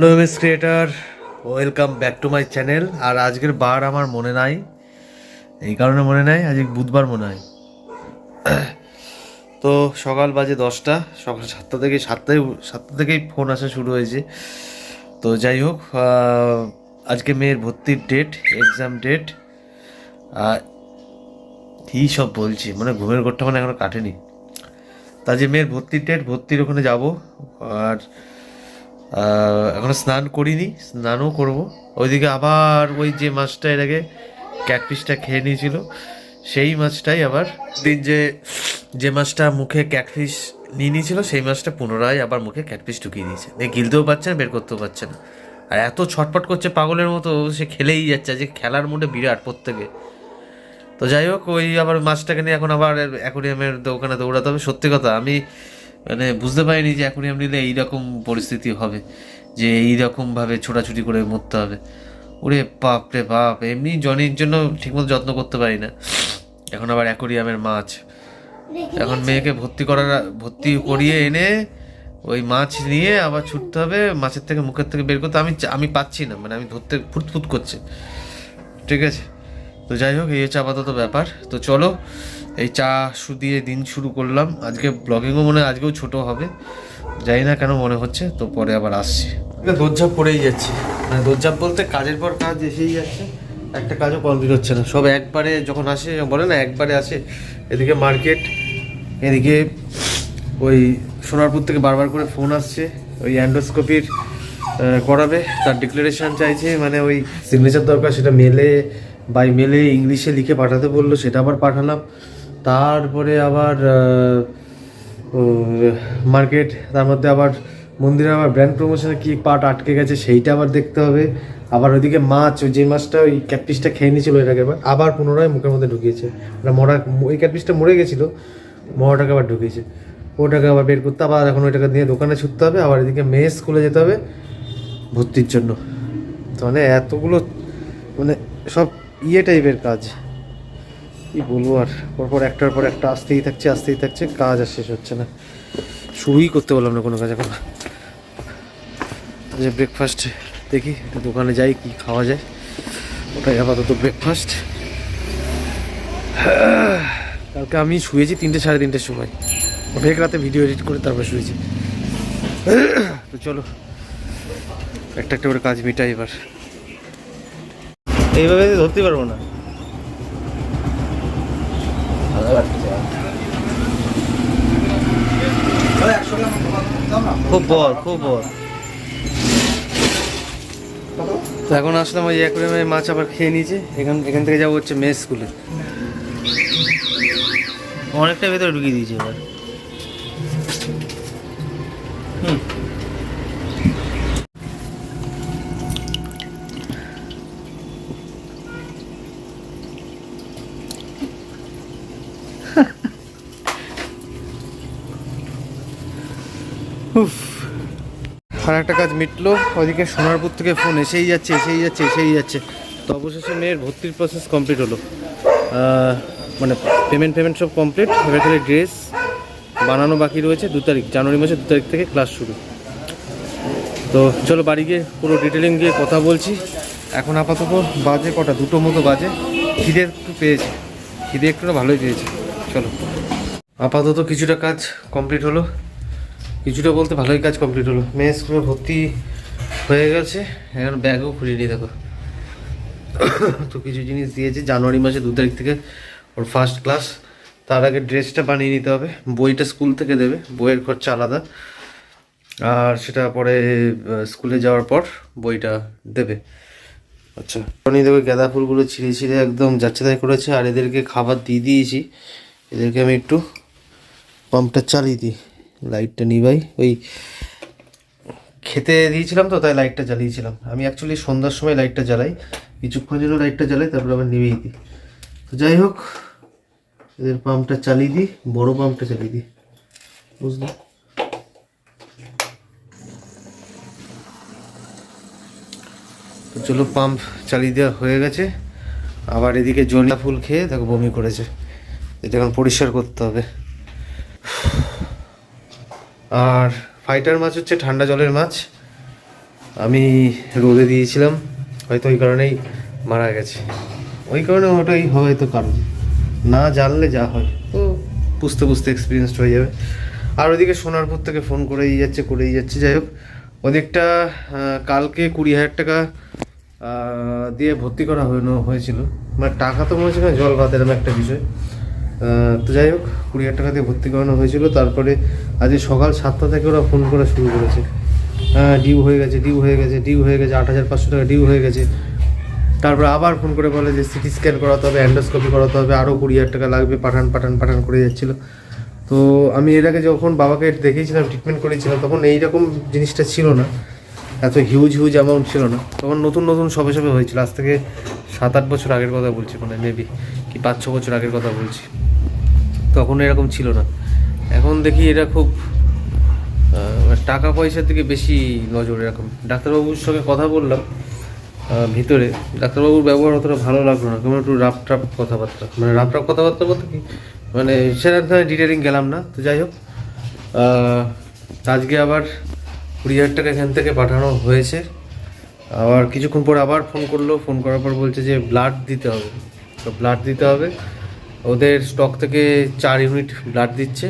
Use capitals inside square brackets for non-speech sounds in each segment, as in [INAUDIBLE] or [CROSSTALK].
লোমিস creator, welcome back to my channel. আর আজকের বার আমার মনে নাই, এই কারণে মনে নাই, আজকে বুধবার মনে হয়। [CLEARS THROAT] তো সকাল বাজে দশটা, সকাল সাতটা থেকে সাতটায় সাতটা থেকেই ফোন আসা শুরু হয়েছে। তো যাই হোক আজকে মেয়ের ভর্তির ডেট এক্সাম ডেট কী সব বলছি মানে ঘুমের ঘরটা মানে এখনও কাটেনি। তা যে মেয়ের ভর্তির ডেট ভর্তির ওখানে যাব। আর এখনও স্নান করিনি, স্নানও করব। ওইদিকে আবার ওই যে মাছটা, এর আগে ক্যাটফিশটা খেয়ে নিয়েছিল, সেই মাছটাই আবার দিন যে যে মাছটা মুখে ক্যাটফিশ নিয়ে নিয়েছিল, সেই মাছটা পুনরায় আবার মুখে ক্যাটফিশ ঢুকিয়ে দিয়েছে দিয়ে গিলতেও পারছে না, বের করতেও পারছে না। আর এত ছটপট করছে পাগলের মতো, সে খেলেই যাচ্ছে, যে খেলার মোডে বিরাট প্রত্যেকে। তো যাই হোক, ওই আবার মাছটাকে নিয়ে এখন আবার অ্যাকোরিয়ামের দোকানে দৌড়াতে হবে। সত্যি কথা, আমি মানে বুঝতে পারিনি যে অ্যাকোরিয়াম নিলে এইরকম পরিস্থিতি হবে যে এইরকমভাবে ছোটাছুটি করে মরতে হবে। ওরে বাপ রে বাপ এমনি জনির জন্য ঠিকমতো যত্ন করতে পারি না। এখন আবার অ্যাকোরিয়ামের মাছ। এখন মেয়েকে ভর্তি করার ভর্তি করিয়ে এনে ওই মাছ নিয়ে আবার ছুটতে হবে মাছের থেকে মুখের থেকে বের করতে। আমি আমি পাচ্ছি না মানে আমি ধরতে ফুটফুট করছে। ঠিক আছে? তো যাই হোক এই হচ্ছে আপাতত ব্যাপার। তো চলো এই চা দিয়ে দিন শুরু করলাম। আজকে ব্লগিংও মনে আজকেও ছোট হবে। জানি না কেন মনে হচ্ছে, তো পরে আবার আসছি। দোরঝাপ পড়েই যাচ্ছে। মানে দোরঝাপ বলতে কাজের পর কাজ এসেই যাচ্ছে। একটা কাজও কমপ্লিট হচ্ছে না। সব একবারে যখন আসে বলে না, একবারে আসে, এদিকে মার্কেট এদিকে ওই সোনারপুর থেকে বারবার করে ফোন আসছে। ওই অ্যান্ডোস্কোপির করাবে। তার ডিক্লারেশন চাইছে মানে ওই সিগনেচার দরকার, সেটা মেলে বাই মেলে ইংলিশে লিখে পাঠাতে বলল, সেটা আবার পাঠালাম। তারপরে আবার মার্কেট, তার মধ্যে আবার মন্দিরে আবার ব্র্যান্ড প্রমোশনে কি পার্ট আটকে গেছে সেইটা আবার দেখতে হবে। আবার ওইদিকে মাছ, ওই যে মাছটা, ওই ক্যাটপিসটা খেয়ে নিয়েছিল আগে আবার আবার পুনরায় মুখের মধ্যে ঢুকিয়েছে। ওটা মরা, ওই ক্যাটপিসটা মরে গেছিল, মরাটাকে আবার ঢুকিয়েছে। ওটাকে আবার বের করতে, আবার এখন ওইটাকে নিয়ে দোকানে ছুটতে হবে, আবার এদিকে মেয়ে স্কুলে যেতে হবে ভর্তির জন্য। তো মানে এতগুলো মানে সব ইয়ে টাইপের কাজ। কি বলব আর? পরপর একটার পর একটা আসতেই থাকছে আসতেই থাকছে, কাজ আর শেষ হচ্ছে না। শুরুই করতে বললাম না কোনো কাজ এখন। যে ব্রেকফাস্ট দেখি দোকানে যাই, কি খাওয়া যায়। ওটাই আপাতত ব্রেকফাস্ট কালকে আমি শুয়েছি তিনটে, সাড়ে তিনটের সময়। অনেক রাতে ভিডিও এডিট করে তারপর শুয়েছি। তো চলো, একটা একটা করে কাজ মিটাই এবার। এইভাবে ধরতে পারব না। খুব বড় খুব বড়। এখন আসলাম ওই অ্যাকুরিয়ামে, মাছ আবার খেয়ে নিয়েছে। এখান এখান থেকে যাব হচ্ছে মেস স্কুলে। অনেকটা ভেতরে ঢুকিয়ে দিয়েছে এবার। একটা কাজ মিটলো ওইদিকে সোনারপুর থেকে ফোন এসেই যাচ্ছে এসেই যাচ্ছে এসেই যাচ্ছে। তো অবশেষে মেয়ের ভর্তির প্রসেস কমপ্লিট হলো। মানে পেমেন্ট পেমেন্ট সব কমপ্লিট এবার খালি ড্রেস বানানো বাকি রয়েছে দু তারিখ, জানুয়ারি মাসের দু তারিখ থেকে ক্লাস শুরু। তো চলো বাড়ি গিয়ে পুরো ডিটেলিং গিয়ে কথা বলছি। এখন আপাতত বাজে কটা? দুটো মতো বাজে। খিদে একটু পেয়েছে। খিদে একটু ভালোই পেয়েছে। চলো। আপাতত কিছুটা কাজ কমপ্লিট হলো। কিছুটা বলতে ভালোই কাজ কমপ্লিট হলো। মেয়ে স্কুলে ভর্তি হয়ে গেছে, এখন ব্যাগও খুলিনি দেখো। তো কিছু জিনিস দিয়েছে, জানুয়ারি মাসে দু তারিখ থেকে ওর ফার্স্ট ক্লাস তার আগে ড্রেসটা বানিয়ে নিতে হবে, বইটা স্কুল থেকে দেবে, বইয়ের খরচা আলাদা। আর সেটা পরে স্কুলে যাওয়ার পর বইটা দেবে। আচ্ছা টনি দেখো গাঁদা ফুলগুলো ছিঁড়ে ছিঁড়ে একদম যাচ্ছে তাই করেছে, আর এদেরকে খাবার দিয়ে দিয়েছি। এদেরকে আমি একটু পাম্পটা চালিয়ে দিই। লাইটটা নিভাই ওই খেতে দিয়েছিলাম তো, তাই লাইটটা জ্বালিয়েছিলাম। আমি অ্যাকচুয়ালি সন্ধ্যার সময় লাইটটা জ্বালাই কিছুক্ষণ জন্য লাইটটা জ্বালাই, তারপর আবার নিভিয়ে দিই। তো যাই হোক, এদের পাম্পটা চালিয়ে দিই, বড় পাম্পটা চালিয়ে দিই। বুঝলি? তো চলো পাম্প চালিয়ে দেওয়া হয়ে গেছে। আবার এদিকে জলিয়া ফুল খেয়ে দেখো বমি করেছে। এটা এখন পরিষ্কার করতে হবে। আর ফাইটার মাছ হচ্ছে ঠান্ডা জলের মাছ আমি রোদে দিয়েছিলাম হয়তো ওই কারণেই মারা গেছে। ওই কারণে ওটাই হয়তো কারণ। না জানলে যা হয়। তো বুঝতে বুঝতে এক্সপিরিয়েন্সড হয়ে যাবে। আর ওদিকে সোনারপুর থেকে ফোন করেই যাচ্ছে করেই যাচ্ছে। যাই হোক ওদিকটা কালকে কুড়ি হাজার টাকা দিয়ে ভর্তি করা হয়েছিল। মানে টাকা তো মনে হচ্ছে জল ভাত এরকম একটা বিষয়। তো যাই হোক কুড়ি হাজার টাকা দিয়ে ভর্তি করানো হয়েছিল। তারপরে আজকে সকাল সাতটা থেকে ওরা ফোন করা শুরু করেছে। হ্যাঁ ডিউ হয়ে গেছে ডিউ হয়ে গেছে ডিউ হয়ে গেছে, আট হাজার পাঁচশো টাকা ডিউ হয়ে গেছে। তারপরে আবার ফোন করে বলে যে সিটি স্ক্যান করাতে হবে অ্যান্ডোস্কোপি করাতে হবে আরও কুড়ি হাজার টাকা লাগবে, পাঠান পাঠান পাঠান করে যাচ্ছিল। তো আমি এর আগে যখন বাবাকে দেখিয়েছিলাম ট্রিটমেন্ট করেছিলাম, তখন এইরকম জিনিসটা ছিল না। এত হিউজ হিউজ অ্যামাউন্ট ছিল না। তখন নতুন নতুন সবে সবে হয়েছিল। আজ থেকে সাত আট বছর আগের কথা বলছি মানে মেবি কি পাঁচ, ছ বছর আগের কথা বলছি। তখন এরকম ছিল না। এখন দেখি এটা খুব টাকা পয়সার দিকে বেশি নজর এরকম। ডাক্তারবাবুর সঙ্গে কথা বললাম ভিতরে। ডাক্তারবাবুর ব্যবহার অতটা ভালো লাগল না কেমন একটু রাপ ট্রাপ কথাবার্তা। মানে রাপ ট্রাপ কথাবার্তা বলতে কি মানে সেরকম ডিটেলিং গেলাম না, তো যাই হোক আজকে আবার কুড়ি হাজার টাকা এখান থেকে পাঠানো হয়েছে। আবার কিছুক্ষণ পর আবার ফোন করল, ফোন করার পর বলছে যে ব্লাড দিতে হবে। তো ব্লাড দিতে হবে ওদের স্টক থেকে চার ইউনিট ব্লাড দিচ্ছে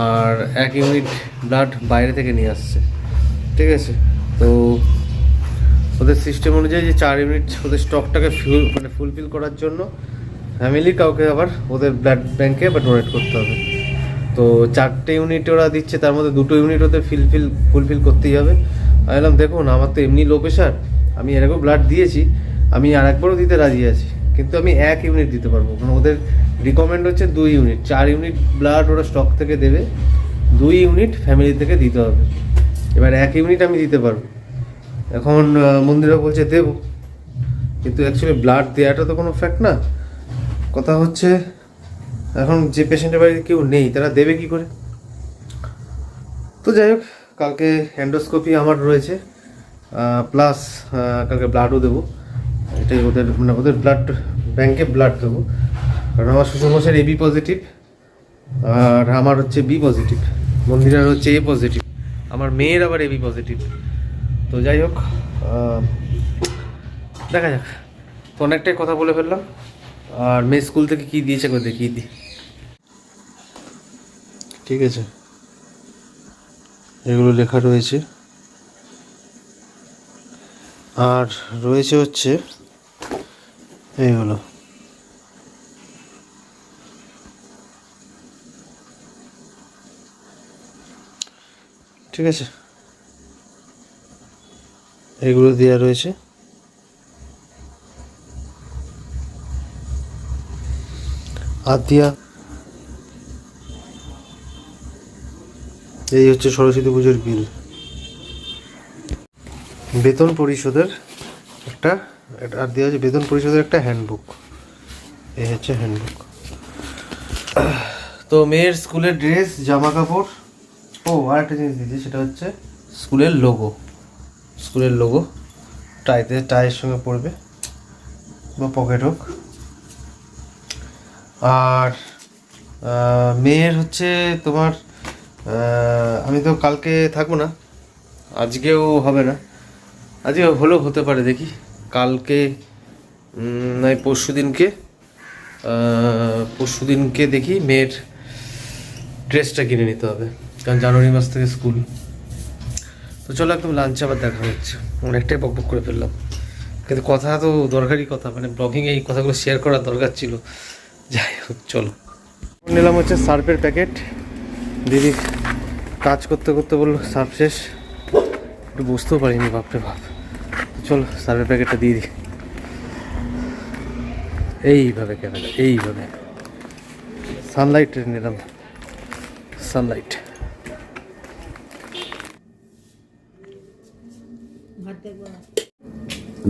আর এক ইউনিট ব্লাড বাইরে থেকে নিয়ে আসছে। ঠিক আছে? তো ওদের সিস্টেম অনুযায়ী যে চার ইউনিট ওদের স্টকটাকে ফুল মানে ফুলফিল করার জন্য ফ্যামিলি কাউকে আবার ওদের ব্লাড ব্যাংকে বা ডোনেট করতে হবে। তো চারটে ইউনিট ওরা দিচ্ছে, তার মধ্যে দুটো ইউনিট ওদের ফিলফিল ফুলফিল করতেই হবে। আমি বললাম, দেখুন, আমার তো এমনি লো প্রেশার আমি এরকম ব্লাড দিয়েছি, আমি আর একবারও দিতে রাজি আছি। কিন্তু আমি এক ইউনিট দিতে পারব। কারণ ওদের রিকমেন্ড হচ্ছে দুই ইউনিট চার ইউনিট ব্লাড ওরা স্টক থেকে দেবে। দুই ইউনিট ফ্যামিলি থেকে দিতে হবে। এবার এক ইউনিট আমি দিতে পারব। এখন মন্দিরা বলছে, দেবো। কিন্তু অ্যাকচুয়ালি ব্লাড দেওয়াটা তো কোনো ফ্যাক্ট না। কথা হচ্ছে, এখন যে পেশেন্টের বাড়িতে কেউ নেই, তারা দেবে কি করে? তো যাই হোক, কালকে অ্যান্ডোস্কোপি আমার রয়েছে। প্লাস কালকে ব্লাডও দেবো। এটাই ওদের মানে ওদের ব্লাড ব্যাংকে ব্লাড দেবো। কারণ আমার শ্বশুরমশাইয়ের এবি পজিটিভ আর আমার হচ্ছে বি পজিটিভ মন্দিরার হচ্ছে এ পজিটিভ আমার মেয়ের আবার এবি পজিটিভ তো যাই হোক দেখা যাক। তো অনেকটাই কথা বলে ফেললাম। আর মেয়ে স্কুল থেকে কি দিয়েছে একবার দেখিয়ে দিই ঠিক আছে। এগুলো লেখা রয়েছে। আর রয়েছে হচ্ছে এইগুলো। ঠিক আছে। এগুলো দেওয়া রয়েছে। আর দিয়া এই হচ্ছে সরস্বতী পুজোর বিল। বেতন পরিশোধের একটা- আর দেওয়া হচ্ছে বেতন পরিশোধের একটা হ্যান্ডবুক এই হচ্ছে হ্যান্ডবুক তো মেয়ের স্কুলের ড্রেস জামা কাপড় ও আর একটা জিনিস দিয়েছে সেটা হচ্ছে স্কুলের লোগো স্কুলের লোগো টাইতে টাইয়ের সঙ্গে পড়বে বা পকেট হোক আর মেয়ের হচ্ছে তোমার আমি তো কালকে থাকব না, আজকেও হবে না। আজকে হলেও হতে পারে, দেখি। কালকে নয় পরশু দিনকে পরশু দিনকে দেখি মেয়ের ড্রেসটা কিনে নিতে হবে, কারণ জানুয়ারি মাস থেকে স্কুল। তো চলো একদম লাঞ্চে আবার দেখা হচ্ছে। অনেকটাই বক বক করে ফেললাম। কিন্তু কথা তো দরকারি কথা মানে ব্লগিংয়ে এই কথাগুলো শেয়ার করার দরকার ছিল। যাই হোক, চলো। নিলাম হচ্ছে সার্ফের প্যাকেট। দিদি কাজ করতে করতে বলল, সার্ফ শেষ? একটু বুঝতেও পারিনি, বাপরে বাপ। চলো সার্ফের প্যাকেটটা দিয়ে দিই। এইভাবে ক্যামেরা এইভাবে। সানলাইট নিলাম। সানলাইট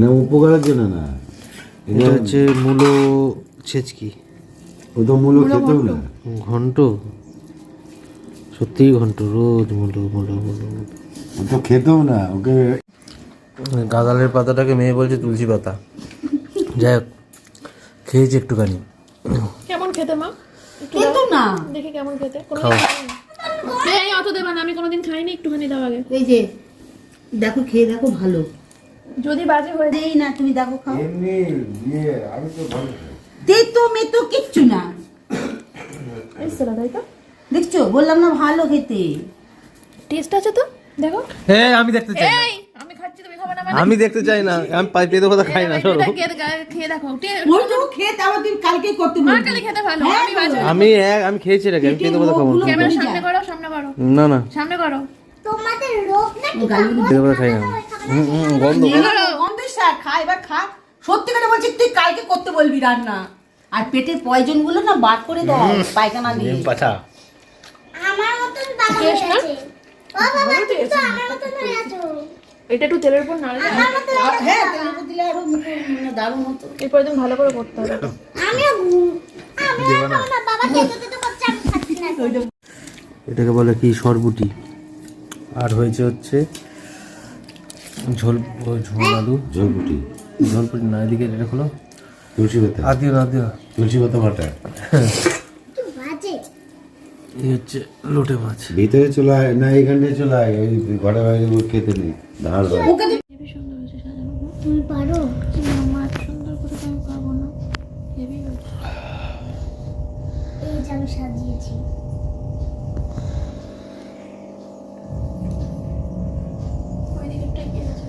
না উপকারের জন্য না এটা হচ্ছে মূলো ছেচকি। ও তো মূল্য খেতেও না? ঘন্ট? সত্যিই ঘন্ট রোজ মূলো মূলো মূলো মূলো। ও তো খেতেও না ওকে গাঁদালের পাতাটাকে মেয়ে বলছে তুলসী পাতা। যাই হোক খেয়েছি একটুখানি। কেমন খেতে মা? একটু কিন্তু না। দেখি কেমন খেতে। খাও। এই অত দেবা না আমি কোনোদিন খাইনি একটুখানি দাও আগে। এই যে দেখো খেয়ে দেখো ভালো। যদি বাজে হয়ে দেই না তুমি দেখো খাও। এমনি ইয়ে আমি তো ভালো মেতো কিচ্ছু না। তাই তো? দেখছ? বললাম না ভালো খেতে। টেস্ট আছে তো? দেখো। হ্যাঁ আমি দেখতে চাই। এই তুমি খাবে না মানে আমি দেখতে চাই না আমি পাই পেতে কথা খাই না সরো। খেয়ে দেখো, ওই তো করতে বলবি। খেতে ভালো হ্যাঁ, আমি বাজে আমি এক আমি খেয়েছি নাকি আমি পেতে কথা খাব না। ক্যামেরা সামনে করো সামনে করো। না না। সামনে করো। তোমাদের রোগ নাকি পেতে কথা খাই না। হুম, হুম, গন্ধ। গন্ধ স্যার খা এবার খা। সত্যি করে বলছি তুই কালকে করতে বলবি রান্না। আর পেটের পয়জনগুলো না বার করে দাও পায়খানা দিয়ে। আমার মতন বাবা Taste না? আছে ও বাবা তুমি তো আমার মতন হয়ে আছো। এটা একটু তেলের উপর নাড়লে হ্যাঁ তেলের উপর দিলে আরও মানে দারুণ হতো। এরপরে তুমি ভালো করে করতে হবে। এটাকে বলে কি সরবুটি। আর হয়েছে হচ্ছে ঝোল ঝোল আলু। ঝোলপুটি। ঝোলপুটি না এদিকে এটা খোলো। তুলসী পাতা। আর দিও না দিও। তুলসী পাতা বাটা। বাজে এই হচ্ছে লোটে মাছ। ভিতরে চলে আয় না এখানে চলে আয় ওই ঘরে বাইরে ওর খেতে নেই ধার তুমি পারো? আমার সুন্দর করে আমি পারব না। হেভি এই যে আমি সাজিয়েছি। ওই দিকেরটা কি আছে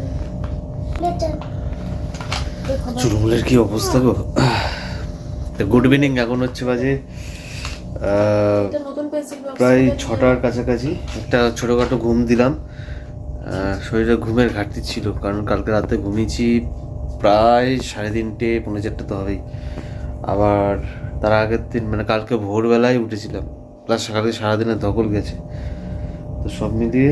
লেটার দেখো বাবা। চুলমুলের কি অবস্থা গো? গুড ইভিনিং এখন হচ্ছে বাজে প্রায় ছটার কাছাকাছি একটা ছোটোখাটো ঘুম দিলাম। শরীরে ঘুমের ঘাটতি ছিল কারণ কালকে রাতে ঘুমিয়েছি প্রায় সাড়ে তিনটে পৌনে চারটে তো হবেই। আবার তার আগের দিন মানে কালকে ভোরবেলায় উঠেছিলাম। প্লাস কালকে সারাদিনে ধকল গেছে। তো সব মিলিয়ে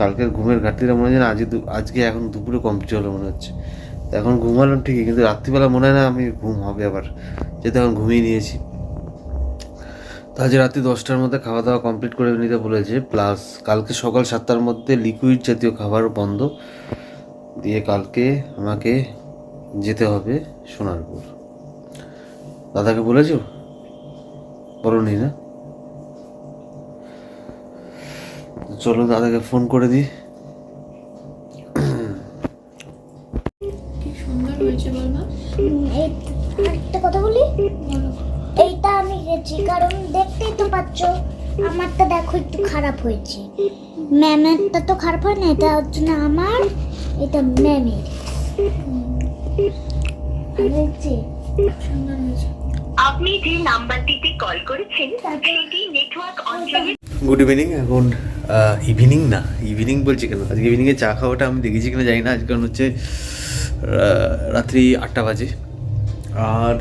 কালকের ঘুমের ঘাটতিটা মনে হয় যেন আজকে আজকে এখন দুপুরে কমপ্লিট হলো মনে হচ্ছে। তো এখন ঘুমালাম ঠিকই কিন্তু রাত্রিবেলা মনে হয় না আমি ঘুম হবে আবার। যেহেতু এখন ঘুমিয়ে নিয়েছি। আজ রাত্রি দশটার মধ্যে খাওয়া দাওয়া কমপ্লিট করে নিতে বলেছে। প্লাস কালকে সকাল সাতটার মধ্যে লিকুইড জাতীয় খাবার বন্ধ। দিয়ে কালকে আমাকে যেতে হবে সোনারপুর। দাদাকে বলেছ? বলনি না? চলো দাদাকে ফোন করে দিই। কি সুন্দর হয়েছে বল না একটা কথা বলি? গেছি কারণ দেখতেই তো পাচ্ছ আমারটা দেখো একটু খারাপ হয়েছে। ম্যামেরটা তো খারাপ হয় না এটা হচ্ছে না আমার এটা ম্যামের। হয়েছে? আপনি যে নাম্বারটিতে কল করেছেন সেটি নেটওয়ার্ক অঞ্চলে গুড ইভিনিং এখন ইভিনিং না ইভিনিং বলছি কেন? আজকে ইভিনিংয়ে চা খাওয়াটা আমি দেখেছি কিনা জানি না আজকে কারণ হচ্ছে রাত্রি আটটা বাজে। আর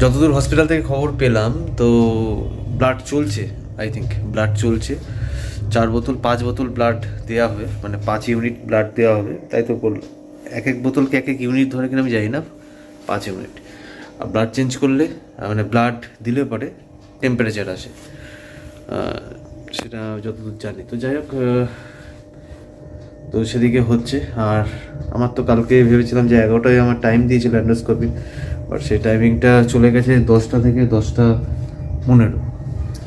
যতদূর হসপিটাল থেকে খবর পেলাম, তো ব্লাড চলছে আই থিঙ্ক ব্লাড চলছে। চার বোতল, পাঁচ বোতল ব্লাড দেওয়া হবে মানে পাঁচ ইউনিট ব্লাড দেওয়া হবে। তাই তো বলল এক এক বোতলকে এক এক ইউনিট ধরে কিনা আমি জানি না, পাঁচ ইউনিট আর ব্লাড চেঞ্জ করলে মানে ব্লাড দিলে পরে টেম্পারেচার আসে। সেটা যতদূর জানি। তো যাই হোক তো সেদিকে হচ্ছে। আর আমার তো কালকে ভেবেছিলাম যে এগারোটায় আমার টাইম দিয়েছিল অ্যান্ডোস্কোপি বাট সেই টাইমিংটা চলে গেছে দশটা থেকে দশটা পনেরো।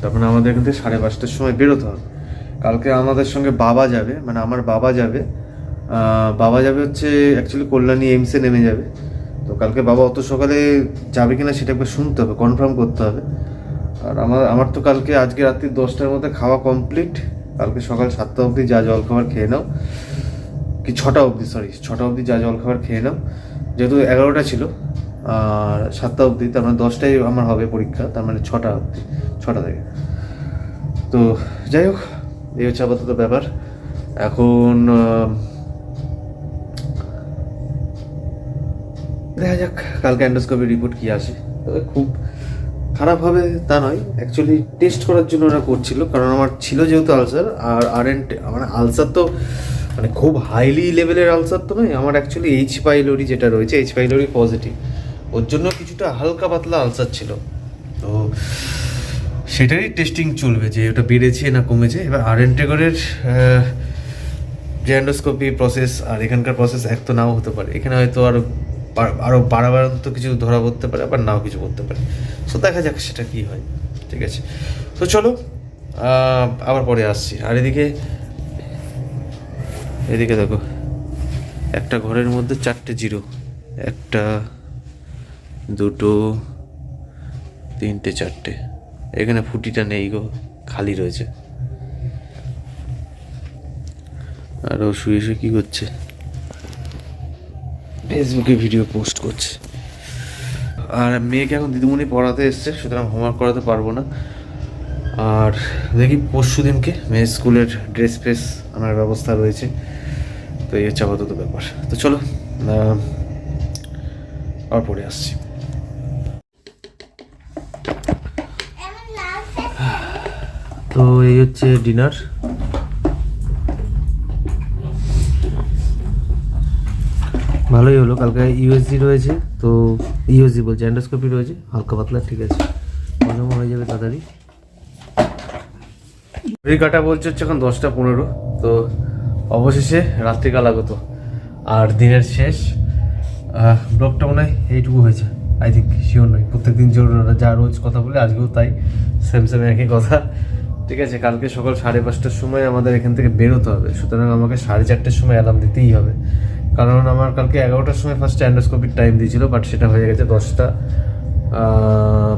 তারপরে আমাদের এখান থেকে সাড়ে পাঁচটার সময় বেরোতে হবে। কালকে আমাদের সঙ্গে বাবা যাবে মানে আমার বাবা যাবে। বাবা যাবে হচ্ছে অ্যাকচুয়ালি কল্যাণী এইমসে নেমে যাবে। তো কালকে বাবা অত সকালে যাবে কিনা সেটা একবার শুনতে হবে কনফার্ম করতে হবে। আর আমার আমার তো কালকে, আজকে রাত্রি দশটার মধ্যে খাওয়া কমপ্লিট কালকে সকাল সাতটা অবধি যা জল খাবার খেয়ে নাও। কি, ছটা অবধি সরি ছটা অবধি যা জল খাবার খেয়ে নাও। যেহেতু এগারোটা ছিল আর সাতটা অবধি, তার মানে দশটায় আমার হবে পরীক্ষা, তার মানে ছটা অবধি, ছটা থেকে। তো যাই হোক, এই হচ্ছে আপাতত ব্যাপার। এখন দেখা যাক, কালকে অ্যান্ডোস্কোপি রিপোর্ট কি আসে। তবে খুব খারাপ হবে তা নয়। অ্যাকচুয়ালি টেস্ট করার জন্য ওরা করছিল, কারণ আমার ছিল যেহেতু আলসার আর আর এন মানে আলসার তো মানে খুব হাইলি লেভেলের আলসার তো নয়, আমার অ্যাকচুয়ালি এইচ পাইলোরি যেটা রয়েছে এইচ পাইলোরি পজিটিভ ওর জন্য কিছুটা হালকা পাতলা আলসার ছিল। তো সেটারই টেস্টিং চলবে যে ওটা বেড়েছে না কমেছে। এবার আর এনটেগরের যে অ্যান্ডোস্কোপি প্রসেস আর এখানকার প্রসেস এক তো নাও হতে পারে। এখানে হয়তো আরও আরও বাড়াবাড়ন্ত কিছু ধরা পড়তে পারে, আবার নাও কিছু করতে পারে। সো দেখা যাক সেটা কী হয়। ঠিক আছে। তো চলো আবার পরে আসছি। আর এদিকে এদিকে দেখো, একটা ঘরের মধ্যে চারটে জিরো, একটা দুটো তিনটে চারটে। এখানে ফুটিটা নেই গো খালি রয়েছে। আর ও শুয়ে শুয়ে কী করছে? ফেসবুকে ভিডিও পোস্ট করছে। আর মেয়েকে এখন দিদিমণি পড়াতে এসছে সুতরাং হোমওয়ার্ক করাতে পারব না। আর দেখি পরশু দিনকে মেয়ের স্কুলের ড্রেস ফ্রেস আনার ব্যবস্থা রয়েছে। তো এই হচ্ছে আপাতত ব্যাপার। তো চলো আবার পরে আসছি। তো এই হচ্ছে ডিনার ভালোই হলো কালকে ইউএসজি রয়েছে তো ইউএসজি বলছে অ্যান্ডোস্কোপি রয়েছে হালকা পাতলা ঠিক আছে। হজম হয়ে যাবে তাড়াতাড়ি। ঘড়ির কাটা বলছে হচ্ছে এখন দশটা পনেরো তো অবশেষে রাত্রিকাল আগত আর দিনের শেষ আহ, ব্লগটা মনে হয় এইটুকু হয়েছে। আই থিঙ্ক শিওর নয় প্রত্যেকদিন যে যা রোজ কথা বলে আজকেও তাই সেম একই কথা। ঠিক আছে, কালকে সকাল সাড়ে পাঁচটার সময় আমাদের এখান থেকে বেরোতে হবে। সুতরাং আমাকে সাড়ে চারটের সময় অ্যালার্ম দিতেই হবে। কারণ আমার কালকে এগারোটার সময় ফার্স্ট অ্যান্ডোস্কোপির টাইম দিয়েছিল বাট সেটা হয়ে গেছে দশটা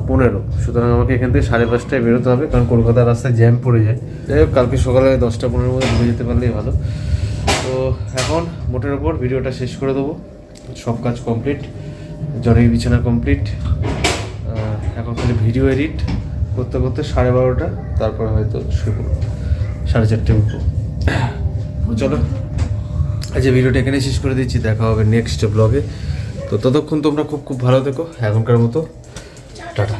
পনেরো। সুতরাং আমাকে এখান থেকে সাড়ে পাঁচটায় বেরোতে হবে, কারণ কলকাতার রাস্তায় জ্যাম পড়ে যায়। যাই হোক, কালকে সকালে দশটা পনেরোর মধ্যে ঘুরে যেতে পারলেই ভালো। তো এখন মোটের ওপর ভিডিওটা শেষ করে দেবো। সব কাজ কমপ্লিট জনের বিছানা কমপ্লিট এখন খালি ভিডিও এডিট করতে করতে সাড়ে বারোটা, তারপর হয়তো পড়ব। সাড়ে চারটে উঠবো চলো আজ এই ভিডিওটা এখানে শেষ করে দিচ্ছি, দেখা হবে নেক্সট ব্লগে তো ততক্ষণ তোমরা খুব খুব ভালো থেকো, এখনকার মতো। টাটা।